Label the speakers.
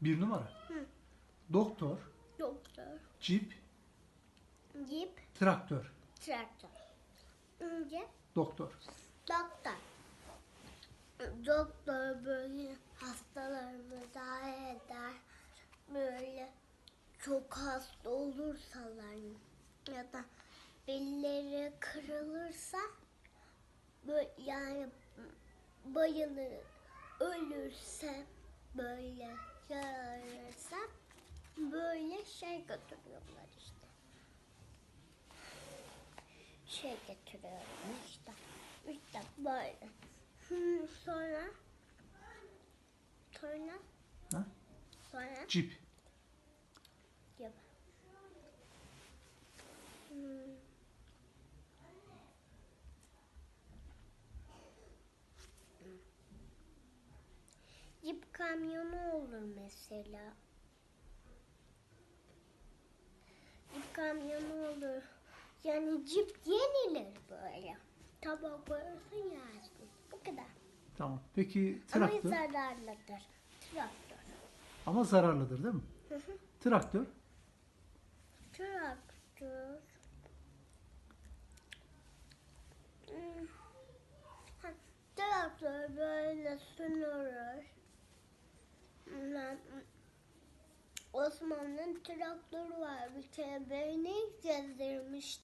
Speaker 1: Bir numara. Doktor,
Speaker 2: Doktor.
Speaker 1: cip,
Speaker 2: Jeep.
Speaker 1: traktör.
Speaker 2: Traktör. Önce
Speaker 1: Doktor.
Speaker 2: doktor. Doktor böyle hastalarımı müdahale eder. Böyle çok hasta olursalar ya da belleri kırılırsa böyle yani bayılır ölürse böyle yararırsa böyle şey götürüyorlar işte. Şey getiriyorlar işte. İşte böyle. Hmm, sonra sonra
Speaker 1: Ha?
Speaker 2: sonra
Speaker 1: Cip.
Speaker 2: Yap. Hmm. Cip kamyonu olur mesela. Cip kamyonu olur. Yani cip yenilir böyle. Tabak koyarsın yersin. Bu kadar.
Speaker 1: Tamam. Peki
Speaker 2: Ama
Speaker 1: traktör
Speaker 2: zararlıdır. Traktör.
Speaker 1: ama zararlıdır değil mi?
Speaker 2: Hı hı.
Speaker 1: Traktör
Speaker 2: Traktör. Hmm. Ha, Traktör böyle sınırır. Osmanlı'nın traktörü var bir kere beni gezdirmişti.